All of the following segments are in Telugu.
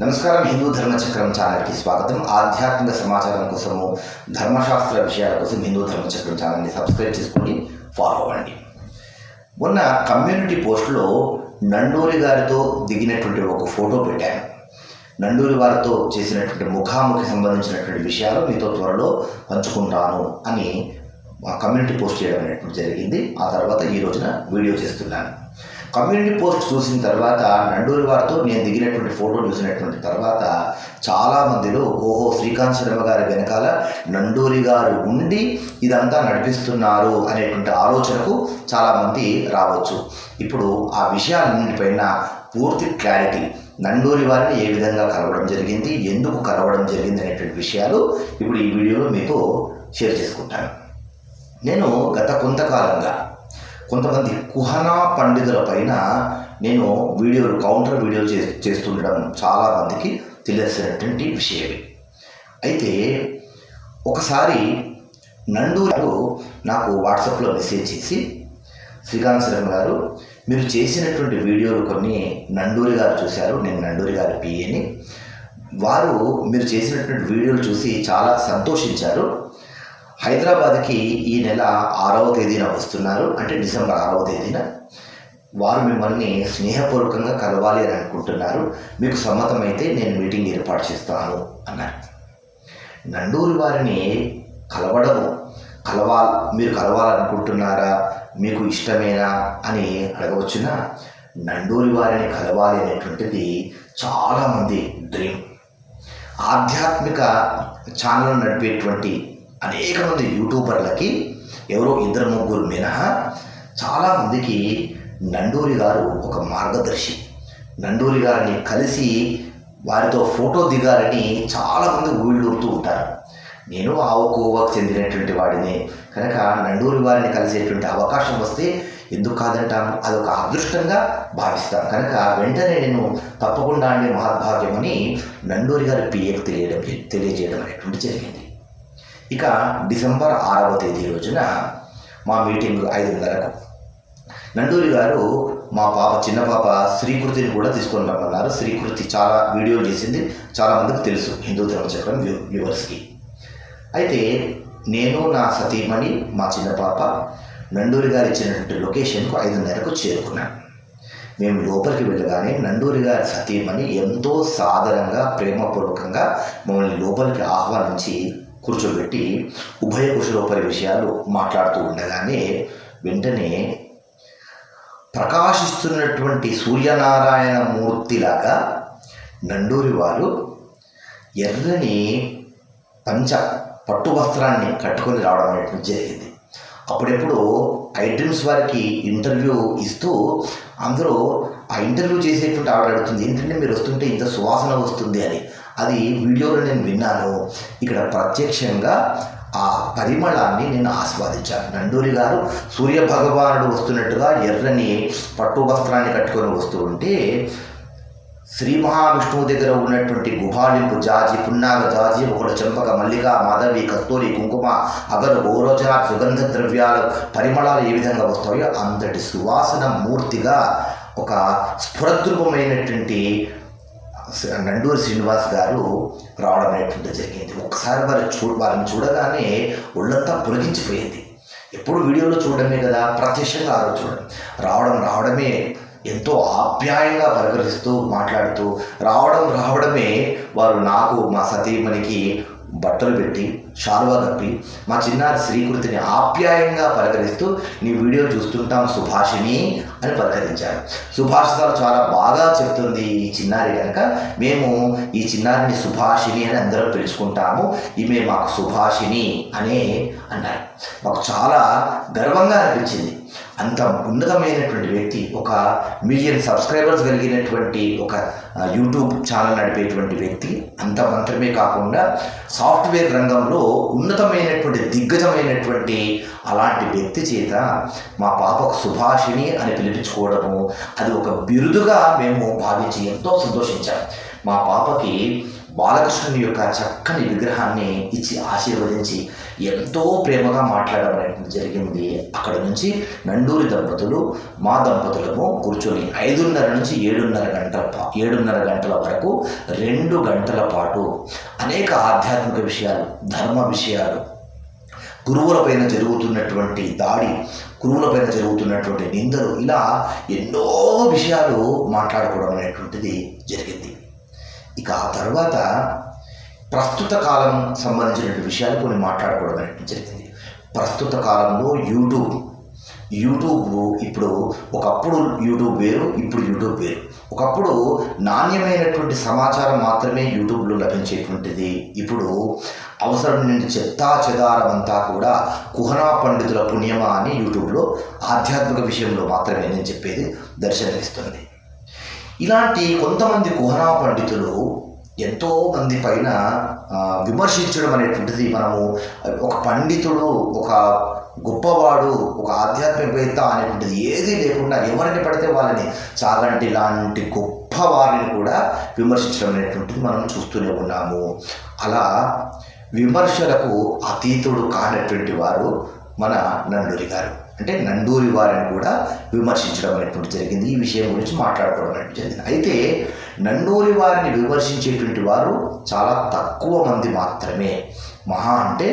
నమస్కారం హిందూ ధర్మచక్రం ఛానల్కి స్వాగతం. ఆధ్యాత్మిక సమాచారం కోసము ధర్మశాస్త్ర విషయాల కోసం హిందూ ధర్మచక్రం ఛానల్ని సబ్స్క్రైబ్ చేసుకోండి ఫాలో అవ్వండి. మొన్న కమ్యూనిటీ పోస్టులో నండూరి గారితో దిగినటువంటి ఒక ఫోటో పెట్టాను. నండూరి వారితో చేసినటువంటి ముఖాముఖి సంబంధించినటువంటి విషయాలు మీతో త్వరలో పంచుకుంటాను అని కమ్యూనిటీ పోస్ట్ చేయడం అనేటువంటి జరిగింది. ఆ తర్వాత ఈ రోజున వీడియో చేస్తున్నాను. కమ్యూనిటీ పోస్ట్ చూసిన తర్వాత నండూరి వారితో నేను దిగినటువంటి ఫోటో చూసినటువంటి తర్వాత చాలా మందిలో ఓహో శ్రీకాంత్ శర్మ గారి వెనకాల నండూరి గారు ఉండి ఇదంతా నడిపిస్తున్నారు అనేటువంటి ఆలోచనకు చాలామంది రావచ్చు. ఇప్పుడు ఆ విషయాలన్నింటిపైన పూర్తి క్లారిటీ. నండూరి వారిని ఏ విధంగా కలవడం జరిగింది ఎందుకు కలవడం జరిగింది అనేటువంటి విషయాలు ఇప్పుడు ఈ వీడియోలో మీతో షేర్ చేసుకుంటాను. నేను గత కొంతకాలంగా కొంతమంది కుహనా పండితుల పైన నేను వీడియోలు కౌంటర్ వీడియోలు చే చేస్తుండడం చాలామందికి తెలిసినటువంటి విషయమే. అయితే ఒకసారి నండూరు నాకు వాట్సాప్లో మెసేజ్ చేసి శ్రీకాంత్ శర్మ గారు మీరు చేసినటువంటి వీడియోలు కొన్ని నండూరి గారు చూశారు నేను నండూరి గారి పిఏని. వారు మీరు చేసినటువంటి వీడియోలు చూసి చాలా సంతోషించారు. హైదరాబాద్కి ఈ నెల ఆరవ తేదీన వస్తున్నారు. అంటే డిసెంబర్ ఆరవ తేదీన. వారు మిమ్మల్ని స్నేహపూర్వకంగా కలవాలి అని అనుకుంటున్నారు. మీకు సమ్మతమైతే నేను మీటింగ్ ఏర్పాటు చేస్తాను అన్నారు. నండూరి వారిని కలవడము కలవా మీరు కలవాలనుకుంటున్నారా? మీకు ఇష్టమేనా? అని అడగవచ్చునా? నండూరి వారిని కలవాలి అనేటువంటిది చాలామంది డ్రీమ్. ఆధ్యాత్మిక ఛానల్ నడిపేటువంటి అనేక మంది యూట్యూబర్లకి ఎవరో ఇద్దరు ముగ్గురు మినహా చాలామందికి నండూరి గారు ఒక మార్గదర్శి. నండూరి గారిని కలిసి వారితో ఫోటో దిగాలని చాలామంది ఊళ్ళూరుతూ ఉంటారు. నేను ఆవుకోవకు చెందినటువంటి వాడిని. కనుక నండూరి వారిని కలిసేటువంటి అవకాశం వస్తే ఎందుకు కాదంటాను? అదొక అదృష్టంగా భావిస్తాను కనుక వెంటనే నేను తప్పకుండా అండి మహద్భాగ్యమని నండూరి గారి పిఏకి తెలియడం తెలియజేయడం అనేటువంటి జరిగింది. ఇక డిసెంబర్ ఆరవ తేదీ రోజున మా మీటింగ్ ఐదున్నరకు. నండూరి గారు మా పాప చిన్న పాప శ్రీకృతిని కూడా తీసుకొని రమ్మన్నారు. శ్రీకృతి చాలా వీడియో చేసింది. చాలా మందికి తెలుసు. హిందూ ధర్మచక్రం వ్యూ వ్యూవర్స్కి. అయితే నేను నా సతీమణి మా చిన్న పాప నండూరి గారు ఇచ్చినటువంటి లొకేషన్కు ఐదున్నరకు చేరుకున్నాను మేము లోపలికి వెళ్ళగానే నండూరి గారి సతీమణి ఎంతో సాదరంగా ప్రేమపూర్వకంగా మమ్మల్ని లోపలికి ఆహ్వానించి కూర్చోబెట్టి ఉభయ కుశలోపరి విషయాలు మాట్లాడుతూ ఉండగానే వెంటనే ప్రకాశిస్తున్నటువంటి సూర్యనారాయణ మూర్తిలాగా నండూరి వారు ఎర్రని పంచ పట్టు వస్త్రాన్ని కట్టుకొని రావడం అనేటువంటి జరిగింది. అప్పుడెప్పుడు ఐటమ్స్ వారికి ఇంటర్వ్యూ ఇస్తూ అందరూ ఆ ఇంటర్వ్యూ చేసేటువంటి ఆవిడ అడుగుతుంది ఏంటంటే మీరు వస్తుంటే ఇంత సువాసన వస్తుంది అని. అది వీడియోలో నేను విన్నాను. ఇక్కడ ప్రత్యక్షంగా ఆ పరిమళాన్ని నేను ఆస్వాదించాను. నండూరి గారు సూర్య భగవానుడు వస్తున్నట్టుగా ఎర్రని పట్టు వస్త్రాన్ని కట్టుకొని వస్తూ ఉంటే శ్రీ మహావిష్ణువు దగ్గర ఉన్నటువంటి గుహాలింపు జాజి పున్నాగ జాజి ఒకడు చెంపక మల్లిక మాధవి కస్తూరి కుంకుమ అగరు గోరోచన సుగంధ ద్రవ్యాలు పరిమళాలు ఏ విధంగా వస్తాయో అంతటి సువాసన మూర్తిగా ఒక స్ఫురద్రూపమైనటువంటి నండూరి శ్రీనివాస్ గారు రావడం అనేటువంటి జరిగింది. ఒకసారి వారు చూ వారిని చూడగానే ఒళ్ళంతా పులగించిపోయింది ఎప్పుడు వీడియోలో చూడడమే కదా ప్రత్యక్షంగా ఆ రోజు చూడడం. రావడం రావడమే ఎంతో ఆప్యాయంగా పలకరిస్తూ మాట్లాడుతూ రావడం రావడమే వారు నాకు మా సతీమణికి బట్టలు పెట్టి షాల్వా కప్పి మా చిన్నారి శ్రీకృతిని ఆప్యాయంగా పలకరిస్తూ నీ వీడియో చూస్తుంటాం సుభాషిణి అని పలకరించారు సుభాషితాలు చాలా బాగా చెప్తుంది ఈ చిన్నారి కనుక మేము ఈ చిన్నారిని సుభాషిణి అని అందరం పిలుచుకుంటాము ఈమె మాకు సుభాషిణి అనే అన్నారు. మాకు చాలా గర్వంగా అనిపించింది. అంత ఉన్నతమైనటువంటి వ్యక్తి ఒక మిలియన్ సబ్స్క్రైబర్స్ కలిగినటువంటి ఒక యూట్యూబ్ ఛానల్ నడిపేటువంటి వ్యక్తి అంత మాత్రమే కాకుండా సాఫ్ట్వేర్ రంగంలో ఉన్నతమైనటువంటి దిగ్గజమైనటువంటి అలాంటి వ్యక్తి చేత మా పాపకు సుభాషిణి అని పిలిపించుకోవడము అది ఒక బిరుదుగా మేము భావించి ఎంతో సంతోషించాం. మా పాపకి బాలకృష్ణుని యొక్క చక్కని విగ్రహాన్ని ఇచ్చి ఆశీర్వదించి ఎంతో ప్రేమగా మాట్లాడడం అనేది జరిగింది. అక్కడ నుంచి నండూరి దంపతులు మా దంపతులము కూర్చొని ఐదున్నర నుంచి ఏడున్నర గంటల పా- ఏడున్నర గంటల వరకు రెండు గంటల పాటు అనేక ఆధ్యాత్మిక విషయాలు ధర్మ విషయాలు గురువులపైన జరుగుతున్నటువంటి దాడి గురువులపైన జరుగుతున్నటువంటి నిందలు ఇలా ఎన్నో విషయాలు మాట్లాడుకోవడం అనేటువంటిది జరిగింది. ఇక ఆ తర్వాత ప్రస్తుత కాలం సంబంధించినటువంటి విషయాలు కొన్ని మాట్లాడుకోవడం జరిగింది. ప్రస్తుత కాలంలో యూట్యూబ్. యూట్యూబ్ ఇప్పుడు ఒకప్పుడు యూట్యూబ్ వేరు ఇప్పుడు యూట్యూబ్ వేరు. ఒకప్పుడు నాణ్యమైనటువంటి సమాచారం మాత్రమే యూట్యూబ్లో లభించేటువంటిది. ఇప్పుడు అవసరం నుండి చెత్తా చెదారం అంతా కూడా కుహనా పండితుల పుణ్యమా అని యూట్యూబ్లో ఆధ్యాత్మిక విషయంలో మాత్రమే నేను చెప్పేది దర్శనమిస్తుంది. ఇలాంటి కొంతమంది కుహనా పండితులు ఎంతో మంది పైన విమర్శించడం అనేటువంటిది మనము ఒక పండితుడు ఒక గొప్పవాడు ఒక ఆధ్యాత్మికవేత్త అనేటువంటిది ఏదీ లేకుండా ఎవరిని పడితే వాళ్ళని చాగంటి లాంటి గొప్ప వారిని కూడా విమర్శించడం అనేటువంటిది మనం చూస్తూనే ఉన్నాము. అలా విమర్శలకు అతీతుడు కానటువంటి వారు మన నండూరి గారు. అంటే నండూరి వారిని కూడా విమర్శించడం అనేటువంటి జరిగింది. ఈ విషయం గురించి మాట్లాడుకోవడం అనేటువంటి జరిగింది. అయితే నండూరి వారిని విమర్శించేటువంటి వారు చాలా తక్కువ మంది మాత్రమే. మహా అంటే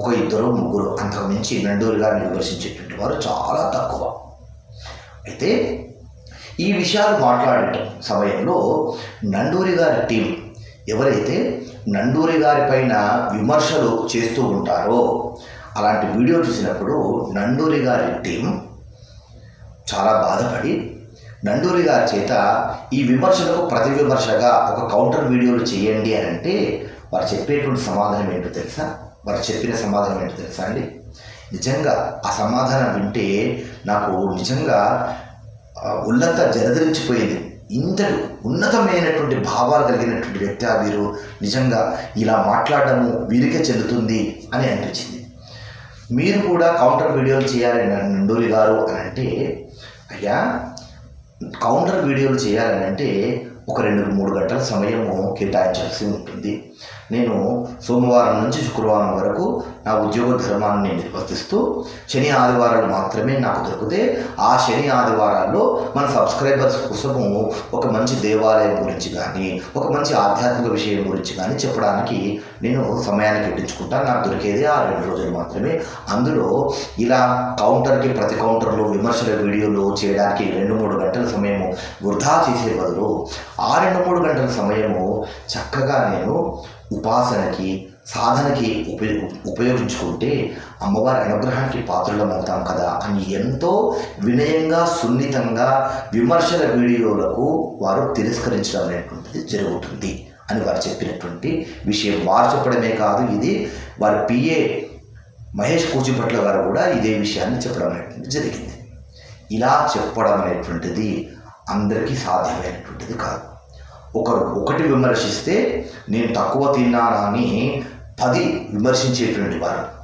ఒక ఇద్దరు ముగ్గురు అంతకు మించి నండూరి గారిని విమర్శించేటువంటి వారు చాలా తక్కువ. అయితే ఈ విషయాలు మాట్లాడే సమయంలో నండూరి గారి టీం ఎవరైతే నండూరి గారి పైన విమర్శలు చేస్తూ ఉంటారో అలాంటి వీడియో చూసినప్పుడు నండూరి గారి టీం చాలా బాధపడి నండూరి గారి చేత ఈ విమర్శలకు ప్రతి విమర్శగా ఒక కౌంటర్ వీడియోలు చేయండి అని అంటే వారు చెప్పేటువంటి సమాధానం ఏంటో తెలుసా? వారు చెప్పిన సమాధానం ఏంటో తెలుసా అండి? నిజంగా ఆ సమాధానం వింటే నాకు నిజంగా ఆ, ఉన్నత జలధరించిపోయింది. ఇంతటి ఉన్నతమైనటువంటి భావాలు కలిగినటువంటి వ్యక్తి వీరు. నిజంగా ఇలా మాట్లాడడము వీరికే చెందుతుంది అని అనిపించింది. మీరు కూడా కౌంటర్ వీడియోలు చేయాలని నండూరి గారు అని అంటే అయ్యా కౌంటర్ వీడియోలు చేయాలని అంటే ఒక రెండు మూడు గంటల సమయము కేటాయించాల్సి ఉంటుంది. నేను సోమవారం నుంచి శుక్రవారం వరకు నా ఉద్యోగ ధర్మాన్ని నేను నిర్వర్తిస్తూ శని ఆదివారాలు మాత్రమే నాకు దొరికితే ఆ శని ఆదివారాల్లో మన సబ్స్క్రైబర్స్ కోసము ఒక మంచి దేవాలయం గురించి కానీ ఒక మంచి ఆధ్యాత్మిక విషయం గురించి కానీ చెప్పడానికి నేను సమయాన్ని పెట్టించుకుంటాను నాకు దొరికేది ఆ రెండు రోజులు మాత్రమే. అందులో ఇలా కౌంటర్కి ప్రతి కౌంటర్లో విమర్శల వీడియోలు చేయడానికి రెండు మూడు గంటల సమయము వృధా చేసే బదులు ఆ రెండు మూడు గంటల సమయము చక్కగా నేను ఉపాసనకి సాధనకి ఉపయోగ ఉపయోగించుకుంటే అమ్మవారి అనుగ్రహానికి పాత్రలం అవుతాం కదా. అని ఎంతో వినయంగా సున్నితంగా విమర్శల వీడియోలకు వారు తిరస్కరించడం అనేటువంటిది జరుగుతుంది అని వారు చెప్పినటువంటి విషయం. వారు చెప్పడమే కాదు ఇది వారి పిఏ మహేష్ కూచిపట్ల గారు కూడా ఇదే విషయాన్ని చెప్పడం అనేటువంటిది జరిగింది. ఇలా చెప్పడం అనేటువంటిది అందరికీ సాధ్యమైనటువంటిది కాదు. ఒకరు ఒకటి విమర్శిస్తే నేను తక్కువ తిన్నానా అని పది విమర్శించేటువంటి వారు.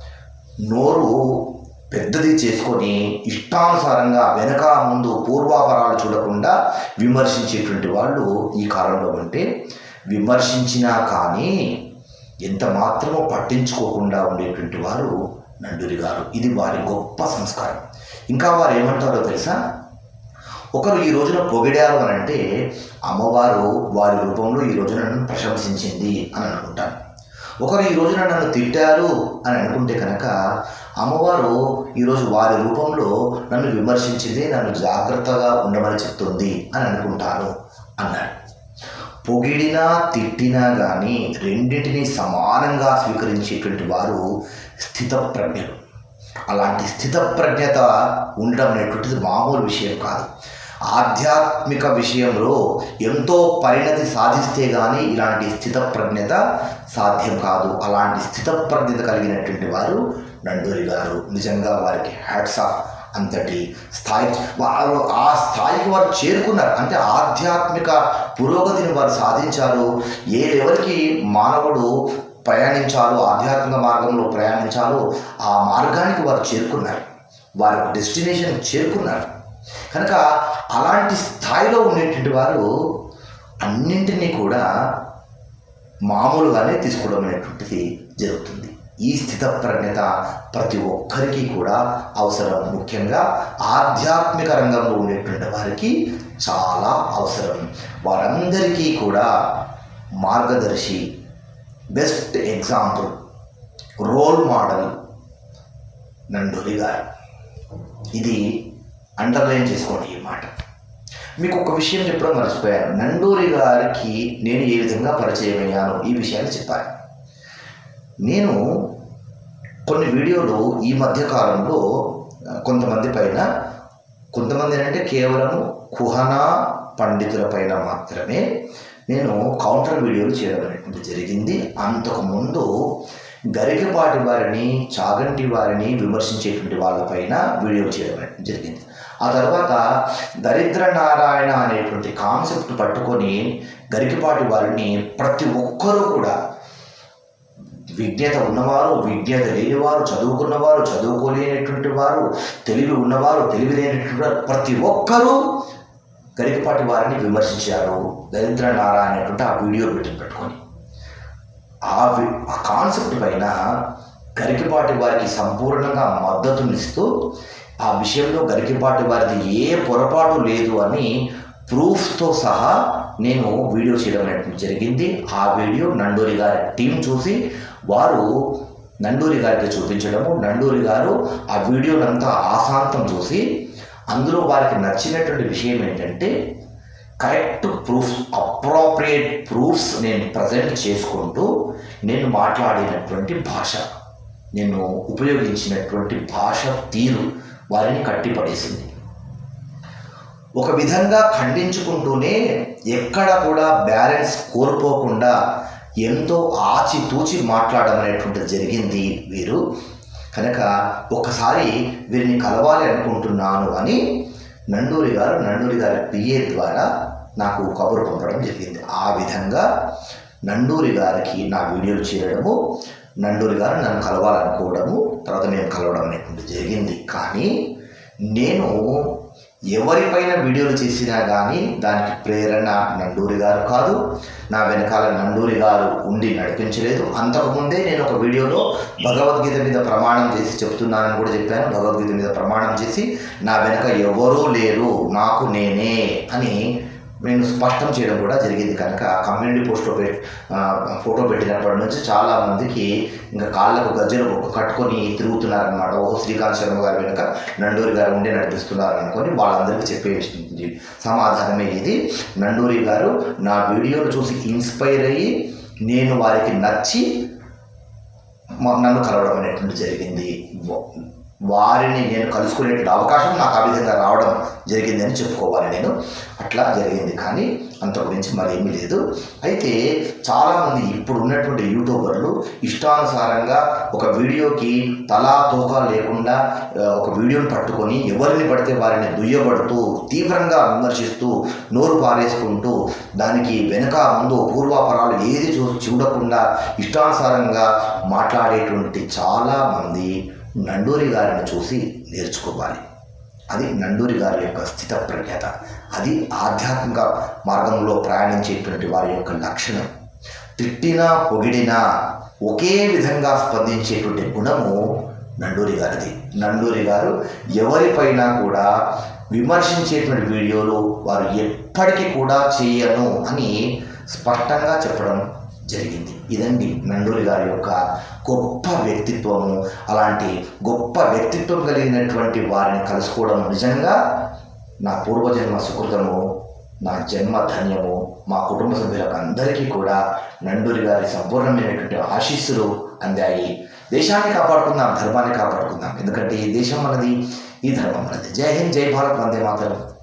నోరు పెద్దది చేసుకొని ఇష్టానుసారంగా వెనక ముందు పూర్వాపరాలు చూడకుండా విమర్శించేటువంటి వాళ్ళు ఈ కాలంలో ఉంటే విమర్శించినా కానీ ఎంత మాత్రమో పట్టించుకోకుండా ఉండేటువంటి వారు నండూరి గారు. ఇది వారి గొప్ప సంస్కారం. ఇంకా వారు ఏమంటారో తెలుసా? ఒకరు ఈ రోజున పొగిడారు అని అంటే అమ్మవారు వారి రూపంలో ఈ రోజున నన్ను ప్రశంసించింది అని అనుకుంటాను ఒకరు ఈ రోజున నన్ను తిట్టారు అని అనుకుంటే కనుక అమ్మవారు ఈరోజు వారి రూపంలో నన్ను విమర్శించింది నన్ను జాగ్రత్తగా ఉండమని చెప్తుంది అని అనుకుంటాను అన్నాడు. పొగిడినా తిట్టినా కానీ రెండింటినీ సమానంగా స్వీకరించేటువంటి వారు స్థితప్రజ్ఞలు. అలాంటి స్థితప్రజ్ఞత ఉండడం అనేటువంటిది మామూలు విషయం కాదు. ఆధ్యాత్మిక విషయంలో ఎంతో పరిణతి సాధిస్తే కానీ ఇలాంటి స్థితప్రజ్ఞత సాధ్యం కాదు. అలాంటి స్థితప్రజ్ఞత కలిగినటువంటి వారు నండూరి గారు. నిజంగా వారికి హ్యాట్స్ ఆఫ్ అంతటి స్థాయి వారు ఆ స్థాయికి వారు చేరుకున్నారు. అంటే ఆధ్యాత్మిక పురోగతిని వారు సాధించారు. ఏ లెవెల్కి మానవుడు ప్రయాణించాలో ఆధ్యాత్మిక మార్గంలో ప్రయాణించాలో ఆ మార్గానికి వారు చేరుకున్నారు. వారి డెస్టినేషన్ చేరుకున్నారు. కనుక అలాంటి స్థాయిలో ఉండేటువంటి వారు అన్నింటినీ కూడా మామూలుగానే తీసుకోవడం అనేటువంటిది జరుగుతుంది. ఈ స్థితప్రజ్ఞత ప్రతి ఒక్కరికి కూడా అవసరం. ముఖ్యంగా ఆధ్యాత్మిక రంగంలో ఉండేటువంటి వారికి చాలా అవసరం. వారందరికీ కూడా Margadarsi best example role model Nanduri గారు. ఇది అండర్లైన్ చేసుకోండి ఈ మాట. మీకు ఒక విషయం చెప్పడం మర్చిపోయాను. నండూరి గారికి నేను ఏ విధంగా పరిచయం అయ్యాను ఈ విషయాన్ని చెప్పాను నేను కొన్ని వీడియోలు ఈ మధ్య కాలంలో కొంతమంది పైన కొంతమంది అంటే కేవలం కుహనా పండితుల పైన మాత్రమే నేను కౌంటర్ వీడియోలు చేయడం అనేటువంటి జరిగింది. అంతకుముందు గరికపాటి వారిని చాగంటి వారిని విమర్శించేటువంటి వాళ్ళపైన వీడియో చేయడం జరిగింది. ఆ తర్వాత దరిద్ర నారాయణ అనేటువంటి కాన్సెప్ట్ పట్టుకొని గరికపాటి వారిని ప్రతి ఒక్కరూ కూడా విజ్ఞత ఉన్నవారు విజ్ఞత లేనివారు చదువుకున్నవారు చదువుకోలేనటువంటి వారు తెలివి ఉన్నవారు తెలివి లేనటువంటి వారు ప్రతి ఒక్కరూ గరికపాటి వారిని విమర్శించారు. దరిద్ర నారాయణ అనేటువంటి ఆ వీడియో పెట్టి పెట్టుకొని. ఆ వి- ఆ కాన్సెప్ట్ పైన గరికిపాటి వారికి సంపూర్ణంగా మద్దతునిస్తూ ఆ విషయంలో గరికిపాటి వారిది ఏ పొరపాటు లేదు అని ప్రూఫ్తో సహా నేను వీడియో చేయడం జరిగింది. ఆ వీడియో నండూరి గారి టీం చూసి వారు నండూరి గారికి చూపించడము నండూరి గారు ఆ వీడియోనంతా ఆశాంతం చూసి అందులో వారికి నచ్చినటువంటి విషయం ఏంటంటే కరెక్ట్ ప్రూఫ్స్ అప్రోప్రియేట్ ప్రూఫ్స్ నేను ప్రజెంట్ చేసుకుంటూ నేను మాట్లాడినటువంటి భాష నేను ఉపయోగించినటువంటి భాష తీరు వారిని కట్టిపడేసింది. ఒక విధంగా ఖండించుకుంటూనే ఎక్కడ కూడా బ్యాలెన్స్ కోల్పోకుండా ఎంతో ఆచితూచి మాట్లాడడం అనేటువంటిది జరిగింది వీరు. కనుక ఒకసారి వీరిని కలవాలి అనుకుంటున్నాను అని నండూరి గారు నండూరి గారి పిఏ ద్వారా నాకు కబురు పంపడం జరిగింది. ఆ విధంగా నండూరి గారికి నా వీడియోలు చేయడము నండూరి గారు నన్ను కలవాలనుకోవడము తర్వాత మేము కలవడం అనేటువంటి జరిగింది. కానీ నేను ఎవరిపైన వీడియోలు చేసినా కానీ దానికి ప్రేరణ నండూరి గారు కాదు. నా వెనకాల నండూరి గారు ఉండి నడిపించలేదు. అంతకుముందే నేను ఒక వీడియోలో భగవద్గీత మీద ప్రమాణం చేసి చెప్తున్నానని కూడా చెప్పాను. భగవద్గీత మీద ప్రమాణం చేసి నా వెనక ఎవరూ లేరు నాకు నేనే అని నేను స్పష్టం చేయడం కూడా జరిగింది. కనుక కమ్యూనిటీ పోస్ట్లో పెట్ ఫోటో పెట్టినప్పటి నుంచి చాలా మందికి ఇంకా కాళ్ళకు గజ్జలు కట్టుకొని తిరుగుతున్నారనమాట ఓహో శ్రీకాంత్ శర్మ గారి వెనుక నండూరి గారు ఉండే నడిపిస్తున్నారు అనుకొని వాళ్ళందరికీ చెప్పే విషయం సమాధానమే ఇది. నండూరి గారు నా వీడియోలు చూసి ఇన్స్పైర్ అయ్యి నేను వారికి నచ్చి నన్ను కలవడం అనేటువంటి జరిగింది. వారిని నేను కలుసుకునే అవకాశం నాకు ఆ విధంగా రావడం జరిగిందని చెప్పుకోవాలి నేను. అట్లా జరిగింది. కానీ అంత గురించి మరేమీ లేదు. అయితే చాలామంది ఇప్పుడు ఉన్నటువంటి యూట్యూబర్లు ఇష్టానుసారంగా ఒక వీడియోకి తలా తోక లేకుండా ఒక వీడియోని పట్టుకొని ఎవరిని పడితే వారిని దుయ్యబడుతూ తీవ్రంగా విమర్శిస్తూ నోరు పారేసుకుంటూ దానికి వెనుక ముందు పూర్వాపరాలు ఏది చూ చూడకుండా ఇష్టానుసారంగా మాట్లాడేటువంటి చాలామంది నండూరి గారిని చూసి నేర్చుకోవాలి. అది నండూరి గారి యొక్క స్థిత ప్రజ్ఞత. అది ఆధ్యాత్మిక మార్గంలో ప్రయాణించేటువంటి వారి యొక్క లక్షణం. తిట్టినా పొగిడినా ఒకే విధంగా స్పందించేటువంటి గుణము నండూరి గారిది. నండూరి గారు ఎవరిపైన కూడా విమర్శించేటువంటి వీడియోలు వారు ఎప్పటికీ కూడా చేయను అని స్పష్టంగా చెప్పడం జరిగింది. ఇదండి నండూరి గారి యొక్క గొప్ప వ్యక్తిత్వము. అలాంటి గొప్ప వ్యక్తిత్వం కలిగినటువంటి వారిని కలుసుకోవడం నిజంగా నా పూర్వజన్మ సుకృతము నా జన్మ ధన్యము. మా కుటుంబ సభ్యులకు అందరికీ కూడా నండూరి గారి సంపూర్ణమైనటువంటి ఆశీస్సులు అందాయి. దేశాన్ని కాపాడుకుందాం ధర్మాన్ని కాపాడుకుందాం. ఎందుకంటే ఈ దేశం మనది ఈ ధర్మం మనది జై హింద్ జై భారత్ వందే మాతరం.